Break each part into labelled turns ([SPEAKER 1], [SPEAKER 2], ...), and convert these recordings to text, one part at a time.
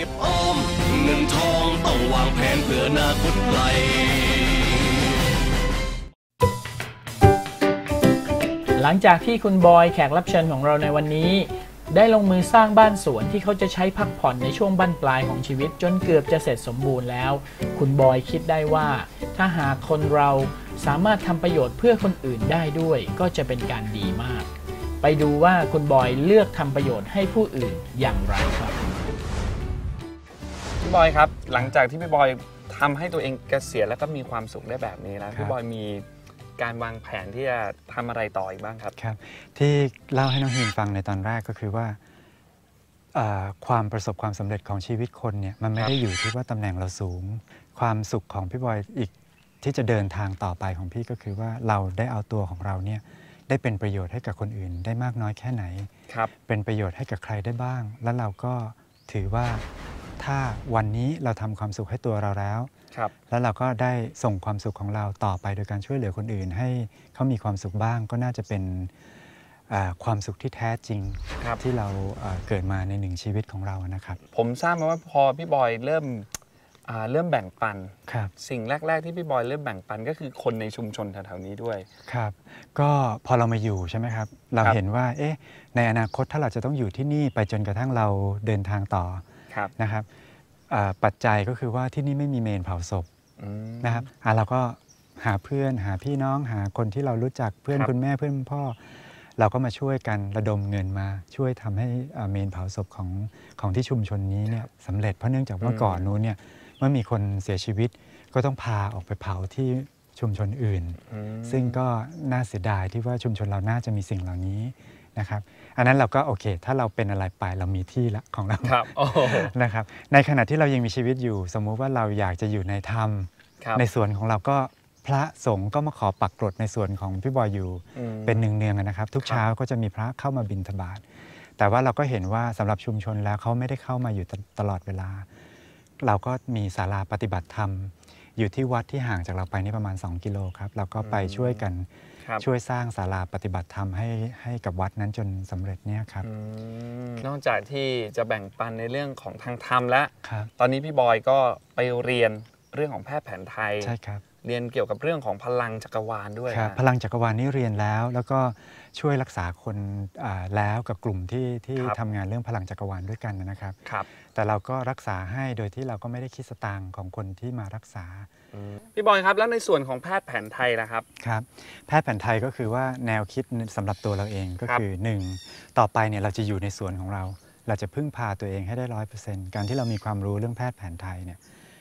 [SPEAKER 1] ก็บออม เงินทองต้องวางแผนเพื่ออนาคตไกล
[SPEAKER 2] หลังจากที่คุณบอยแขกรับเชิญของเราในวันนี้ ได้ลงมือสร้างบ้านสวนที่เขาจะใช้พักผ่อนในช่วงบั้นปลายของชีวิตจนเกือบจะเสร็จสมบูรณ์แล้ว คุณบอยคิดได้ว่า ถ้าหากคนเราสามารถทำประโยชน์เพื่อคนอื่นได้ด้วย ก็จะเป็นการดีมาก ไปดูว่าคุณบอยเลือกทำประโยชน์ให้ผู้อื่นอย่างไรครับ
[SPEAKER 3] พี่บอยครับ หลังจากที่พี่บอยทำให้ตัวเองเกษียณแล้วก็มีความสุขได้แบบนี้แล้ว
[SPEAKER 4] ครับ
[SPEAKER 3] พี่บอยมีการวางแผนที่จะทำอะไรต่ออีกบ้างครับ
[SPEAKER 4] ครับ ที่เล่าให้น้องฮินฟังในตอนแรกก็คือว่าเอ่อความประสบความสำเร็จของชีวิตคนเนี่ยมันไม่
[SPEAKER 3] ครับ
[SPEAKER 4] ได้อยู่ที่ว่าตำแหน่งเราสูง ความสุขของพี่บอยอีกที่จะเดินทางต่อไปของพี่ก็คือว่าเราได้เอาตัวของเราเนี่ยได้เป็นประโยชน์ให้กับคนอื่นได้มากน้อยแค่ไหน
[SPEAKER 3] ครับ
[SPEAKER 4] เป็นประโยชน์ให้กับใครได้บ้าง แล้วเราก็ถือว่า ถ้าวันนี้เราทำความสุขให้ตัวเราแล้ว
[SPEAKER 3] ครับ
[SPEAKER 4] แล้วเราก็ได้ส่งความสุขของเราต่อไปโดยการช่วยเหลือคนอื่น ให้เขามีความสุขบ้างก็น่าจะเป็นอ่าความสุขที่แท้จริง
[SPEAKER 3] ครับ
[SPEAKER 4] ที่เราอ่าเกิดมาในหนึ่งชีวิตของเรานะครับ
[SPEAKER 3] ผมทราบมาว่าพอพี่บอยเริ่มอ่าเริ่มแบ่งปัน
[SPEAKER 4] ครับ
[SPEAKER 3] สิ่งแรก ๆ ที่พี่บอยเริ่มแบ่งปันก็คือคนในชุมชนแถวๆนี้ด้วย
[SPEAKER 4] ครับ ก็พอเรามาอยู่ใช่ไหมครับ เรา
[SPEAKER 3] ครับ
[SPEAKER 4] เห็นว่า เอ๊ะ ในอนาคตถ้าเราจะต้องอยู่ที่นี่ไปจนกระทั่งเราเดินทางต่อ
[SPEAKER 3] ครับ
[SPEAKER 4] นะครับอ่าปัจจัยก็คือว่าที่นี่ไม่มีเมนเผาศพ
[SPEAKER 3] อืม
[SPEAKER 4] นะครับอะเราก็หาเพื่อนหาพี่น้องหาคนที่เรารู้จักเพื่อน
[SPEAKER 3] ครับ
[SPEAKER 4] คุณแม่เพื่อนคุณพ่อ เราก็มาช่วยกันระดมเงินมาช่วยทำให้อ่าเมนเผาศพของของที่ชุมชนนี้เนี่ยสำเร็จเพราะเนื่องจากว่า
[SPEAKER 3] อืม
[SPEAKER 4] ก่อนนู้นเนี่ยเมื่อมีคนเสียชีวิตก็ต้องพาออกไปเผาที่ชุมชนอื่น
[SPEAKER 3] อืม
[SPEAKER 4] ซึ่งก็น่าเสียดายที่ว่าชุมชนเราน่าจะมีสิ่งเหล่านี้ นะครับอันนั้นเราก็โอเค ถ้าเราเป็นอะไรไปเรามีที่ละของเรา
[SPEAKER 3] ครับโอ้โห
[SPEAKER 4] นะครับในขณะที่เรายังมีชีวิตอยู่ สมมุติว่าเราอยากจะอยู่ในธรรม
[SPEAKER 3] ครับ
[SPEAKER 4] ในส่วนของเราก็พระสงฆ์ก็มาขอปักกรดในส่วนของพี่บอยอยู่
[SPEAKER 3] อืม
[SPEAKER 4] เป็นเนืองๆนะครับ ทุก
[SPEAKER 3] ครับ
[SPEAKER 4] เช้าก็จะมีพระเข้ามาบิณฑบาตแต่ว่าเราก็เห็นว่าสำหรับชุมชนแล้วเขาไม่ได้เข้ามาอยู่ตตลอดเวลา เราก็มีศาลาปฏิบัติธรรม อยู่ที่วัดที่ห่างจากเราไปนี่ประมาณ 2 กิโลครับเราก็ไปช่วยกัน
[SPEAKER 3] ครับ
[SPEAKER 4] ช่วยสร้างศาลาปฏิบัติธรรมให้ให้กับวัดนั้นจนสำเร็จเนี่ยครับ
[SPEAKER 3] อืมนอกจากที่จะแบ่งปันในเรื่องของทางธรรมแล้ว
[SPEAKER 4] ครับ
[SPEAKER 3] ตอนนี้พี่บอยก็ไปเรียนเรื่องของแพทย์แผนไทย
[SPEAKER 4] ใช่ครับ
[SPEAKER 3] เรียนเกี่ยวกับเรื่องของพลังจักรวาลด้วย
[SPEAKER 4] ครับ
[SPEAKER 3] นะ
[SPEAKER 4] พลังจักรวาลนี่เรียนแล้ว แล้วก็ช่วยรักษาคนอ่าแล้วกับกลุ่มที่ที่
[SPEAKER 3] ครับ
[SPEAKER 4] ทำงานเรื่องพลังจักรวาลด้วยกันนะครับ
[SPEAKER 3] ครับ
[SPEAKER 4] แต่เราก็รักษาให้โดยที่เราก็ไม่ได้คิดสตางค์ของคนที่มารักษา
[SPEAKER 3] พี่บอยครับ แล้วในส่วนของแพทย์แผนไทยล่ะครับ
[SPEAKER 4] ครับแพทย์แผนไทยก็คือว่าแนวคิดสำหรับตัวเราเองก็
[SPEAKER 3] ครับ
[SPEAKER 4] คือ 1. ต่อไปเนี่ยเราจะอยู่ในส่วนของเรา เราจะพึ่งพาตัวเองให้ได้ร้อยเปอร์เซ็นต์การที่เรามีความรู้เรื่องแพทย์แผนไทยเนี่ย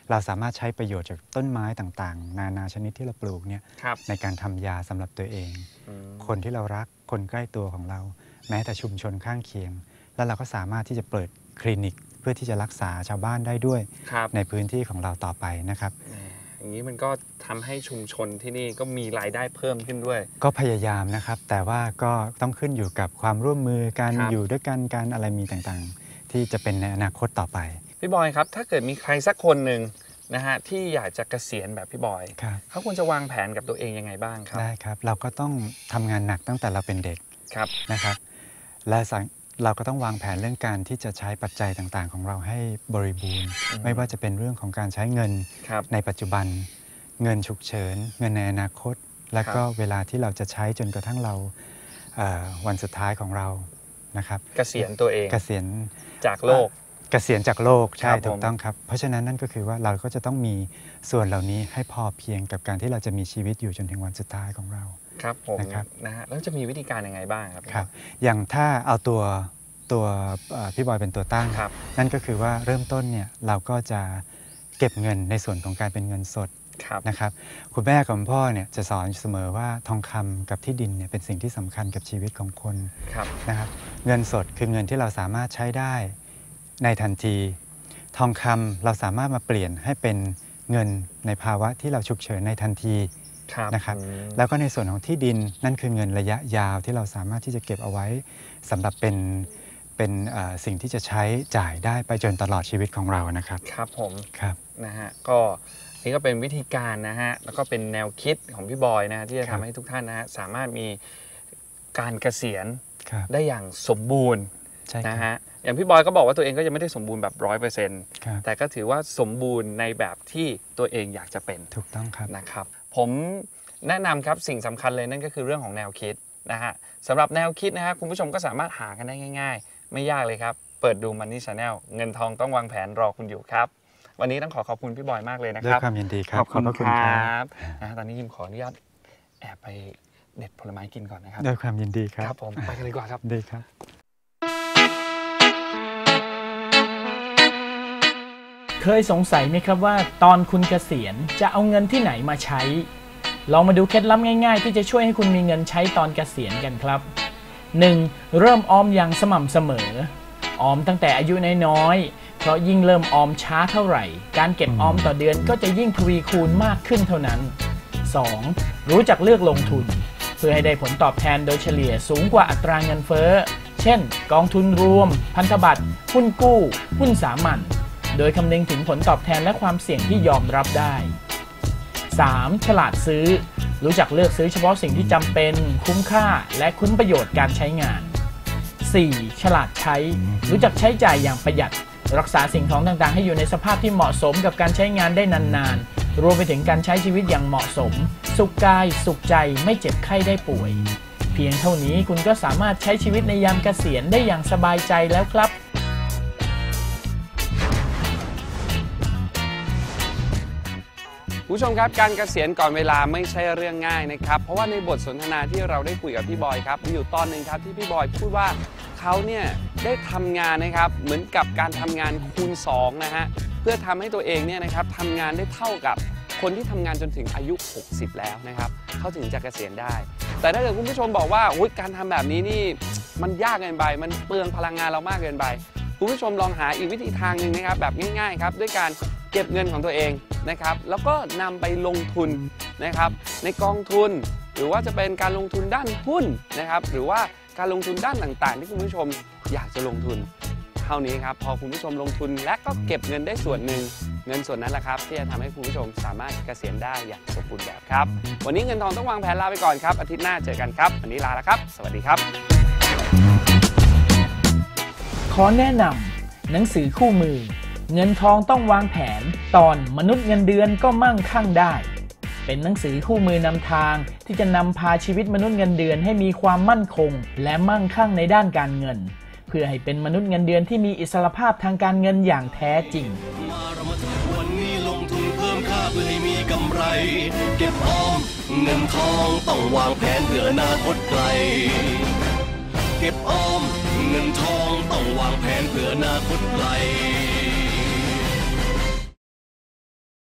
[SPEAKER 4] เราสามารถใช้ประโยชน์จากต้นไม้ต่างๆ นานาชนิดที่เราปลูกเนี่ย
[SPEAKER 3] ครับ
[SPEAKER 4] ในการทำยาสำหรับตัวเอง
[SPEAKER 3] อืม
[SPEAKER 4] คนที่เรารักคนใกล้ตัวของเรา แม้แต่ชุมชนข้างเคียง แล้วเราก็สามารถที่จะเปิดคลินิกเพื่อที่จะรักษาชาวบ้านได้ด้วย
[SPEAKER 3] ครับ
[SPEAKER 4] ในพื้นที่ของเราต่อไปนะครับ
[SPEAKER 3] แหมอย่างนี้มันก็ทำให้ชุมชนที่นี่ก็มีรายได้เพิ่มขึ้นด้วย
[SPEAKER 4] ก็พยายามนะครับ แต่ว่าก็ต้องขึ้นอยู่กับความร่วมมือการ
[SPEAKER 3] ครับ
[SPEAKER 4] อยู่ด้วยกันการอะไรมีต่างๆ ที่จะเป็นในอนาคตต่อไป
[SPEAKER 3] พี่บอยครับ ถ้าเกิดมีใครสักคนหนึ่งนะฮะที่อยากจะเกษียณแบบพี่บอย
[SPEAKER 4] ครับ
[SPEAKER 3] เขาควรจะวางแผนกับตัวเองยังไงบ้างครับ
[SPEAKER 4] ได้ครับ เราก็ต้องทำงานหนักตั้งแต่เราเป็นเด็ก
[SPEAKER 3] ครับ
[SPEAKER 4] นะครับ และสังเราก็ต้องวางแผนเรื่องการที่จะใช้ปัจจัยต่างๆ ของเราให้บริบูรณ์ ไม่ว่าจะเป็นเรื่องของการใช้เงิน
[SPEAKER 3] ครับ
[SPEAKER 4] ในปัจจุบัน เงินฉุกเฉิน เงินในอนาคต และก็เวลาที่เราจะใช้จนกระทั่งเราเอ่อวันสุดท้ายของเรานะครับ
[SPEAKER 3] เกษียณตัวเอง
[SPEAKER 4] เกษียณ
[SPEAKER 3] จากโลก
[SPEAKER 4] เกษียณจากโลกใช่
[SPEAKER 3] ครับผม
[SPEAKER 4] ถูกต้องครับ เพราะฉะนั้นนั่นก็คือว่าเราก็จะต้องมีส่วนเหล่านี้ให้พอเพียงกับการที่เราจะมีชีวิตอยู่จนถึงวันสุดท้ายของเรา
[SPEAKER 3] ครับผม
[SPEAKER 4] นะครับ
[SPEAKER 3] นะฮะแล้วจะมีวิธีการยังไงบ้างครับ
[SPEAKER 4] ครับ อย่างถ้าเอาตัวตัวเอ่อพี่บอยเป็นตัวตั้ง
[SPEAKER 3] ครับ
[SPEAKER 4] นั่นก็คือว่าเริ่มต้นเนี่ยเราก็จะเก็บเงินในส่วนของการเป็นเงินสด
[SPEAKER 3] ครับ
[SPEAKER 4] นะครับคุณแม่กับคุณพ่อเนี่ยจะสอนเสมอว่าทองคำกับที่ดินเนี่ยเป็นสิ่งที่สำคัญกับชีวิตของคน
[SPEAKER 3] ครับ
[SPEAKER 4] นะครับเงินสดคือเงินที่เราสามารถใช้ได้ ในทันที ทองคำเราสามารถมาเปลี่ยนให้เป็นเงินในภาวะที่เราฉุกเฉินในทันที
[SPEAKER 3] ครับ
[SPEAKER 4] นะครับ
[SPEAKER 3] อืม
[SPEAKER 4] แล้วก็ในส่วนของที่ดินนั่นคือเงินระยะยาวที่เราสามารถที่จะเก็บเอาไว้สำหรับเป็นเป็นเอ่อสิ่งที่จะใช้จ่ายได้ไปจนตลอดชีวิตของเรานะครับ
[SPEAKER 3] ครับผม
[SPEAKER 4] ครับ
[SPEAKER 3] นะฮะก็นี่ก็เป็นวิธีการนะฮะแล้วก็เป็นแนวคิดของพี่บอยนะฮะที่จะ
[SPEAKER 4] ครั
[SPEAKER 3] ทำ
[SPEAKER 4] บ
[SPEAKER 3] ให้ทุกท่านนะฮะสามารถมีการเกษียณ
[SPEAKER 4] ครับ
[SPEAKER 3] ได้อย่างสมบูรณ์
[SPEAKER 4] ใช่ค
[SPEAKER 3] นะ
[SPEAKER 4] รับ
[SPEAKER 3] ฮะอย่างพี่บอยก็บอกว่าตัวเองก็ยังไม่ได้สมบูรณ์แบบร้อยเปอร์เซ็นต์
[SPEAKER 4] ครับ
[SPEAKER 3] แต่ก็ถือว่าสมบูรณ์ในแบบที่ตัวเองอยากจะเป็น
[SPEAKER 4] ถูกต้องครับ
[SPEAKER 3] นะครับ ผมแนะนำครับสิ่งสำคัญเลยนั่นก็คือเรื่องของแนวคิดนะฮะสำหรับแนวคิดนะฮะคุณผู้ชมก็สามารถหากันได้ง่าย ๆ ไม่ยากเลยครับ เปิดดู Money Channel เงินทองต้องวางแผนรอคุณอยู่ครับ วันนี้ต้องขอขอบคุณพี่บอยมากเลยนะ
[SPEAKER 4] ด้
[SPEAKER 3] ควรับ
[SPEAKER 4] ยความยินดีครับ
[SPEAKER 3] ขอบคุณ
[SPEAKER 4] พระ
[SPEAKER 3] ค
[SPEAKER 4] คุณ
[SPEAKER 3] ร
[SPEAKER 4] ครัั
[SPEAKER 3] บนะฮะตอนนี้ยิมขออนุญาตแอบไปเด็ดผลไม้กินก่อนนะครับ
[SPEAKER 4] ด้วยความยินดีครับ
[SPEAKER 3] ครับผมไปกันเลยดีกว่าครับ
[SPEAKER 4] ดีครับ
[SPEAKER 2] เคยสงสัยไหมครับว่า ตอนคุณเกษียณจะเอาเงินที่ไหนมาใช้ ลองมาดูเคล็ดลับง่ายๆ ที่จะช่วยให้คุณมีเงินใช้ตอนเกษียณกันครับ 1. เริ่มออมอย่างสม่ำเสมอ ออมตั้งแต่อายุน้อยๆ เพราะยิ่งเริ่มออมช้าเท่าไหร่ การเก็บออมต่อเดือนก็จะยิ่งทวีคูณมากขึ้นเท่านั้น 2. รู้จักเลือกลงทุน เพื่อให้ได้ผลตอบแทนโดยเฉลี่ยสูงกว่าอัตราเงินเฟ้อ เช่น กองทุนรวม พันธบัตร หุ้นกู้ หุ้นสามัญ โดยคำนึงถึงผลตอบแทนและความเสี่ยงที่ยอมรับได้ 3. ฉลาดซื้อ รู้จักเลือกซื้อเฉพาะสิ่งที่จำเป็น คุ้มค่า และคุ้มประโยชน์การใช้งาน 4. ฉลาดใช้ รู้จักใช้จ่ายอย่างประหยัด รักษาสิ่งของต่างๆ ให้อยู่ในสภาพที่เหมาะสมกับการใช้งานได้นานๆ รวมไปถึงการใช้ชีวิตอย่างเหมาะสม สุขกาย สุขใจไม่เจ็บไข้ได้ป่วย เพียงเท่านี้คุณก็สามารถใช้ชีวิตในยามเกษียณได้อย่างสบายใจแล้วครับ
[SPEAKER 3] ผู้ชมครับการเกษียณก่อนเวลาไม่ใช่เรื่องง่ายนะครับเพราะว่าในบทสนทนาที่เราได้คุยกับพี่บอยครับมีอยู่ตอนหนึ่งครับที่พี่บอยพูดว่าเขาเนี่ยได้ทำงานนะครับเหมือนกับการทำงานคูณ2นะฮะเพื่อทำให้ตัวเองเนี่ยนะครับทำงานได้เท่ากับคนที่ทำงานจนถึงอายุ 60 แล้วนะครับเขาถึงจะเกษียณได้ แต่ถ้าเกิดคุณผู้ชมบอกว่าอุ๊ยการทำแบบนี้นี่มันยากเกินไป มันเปลืองพลังงานเรามากเกินไปคุณผู้ชมลองหาอีกวิธีทางหนึ่งนะครับแบบง่ายๆครับด้วยการ เก็บเงินของตัวเองนะครับ แล้วก็นำไปลงทุนนะครับ ในกองทุน หรือว่าจะเป็นการลงทุนด้านหุ้นนะครับ หรือว่าการลงทุนด้านต่างๆ ที่คุณผู้ชมอยากจะลงทุนเท่านี้ครับ พอคุณผู้ชมลงทุนและก็เก็บเงินได้ส่วนหนึ่งเงินส่วนนั้นแหละครับ ที่จะทำให้คุณผู้ชมสามารถเกษียณได้อย่างสมบูรณ์แบบครับ วันนี้เงินทองต้องวางแผนลาไปก่อนครับ อาทิตย์หน้าเจอกันครับ วันนี้ลาแล้วครับ สวัสดีครับ
[SPEAKER 2] ขอแนะนำหนังสือคู่มือ เงินทองต้องวางแผน ตอนมนุษย์เงินเดือนก็มั่งคั่งได้ เป็นหนังสือคู่มือนำทางที่จะนำพาชีวิตมนุษย์เงินเดือนให้มีความมั่นคง และมั่งคั่งในด้านการเงิน เพื่อให้เป็นมนุษย์เงินเดือนที่มีอิสรภาพทางการเงินอย่างแท้จริง
[SPEAKER 1] มาเรามาถิดวันนี้ลงทุนเพิ่มค่าเพื่อให้มีกำไร เก็บออมเงินทองต้องวางแผนเพื่ออนาคตไกล เก็บออมเงินทองต้องวางแผนเพื่ออนาคตไกล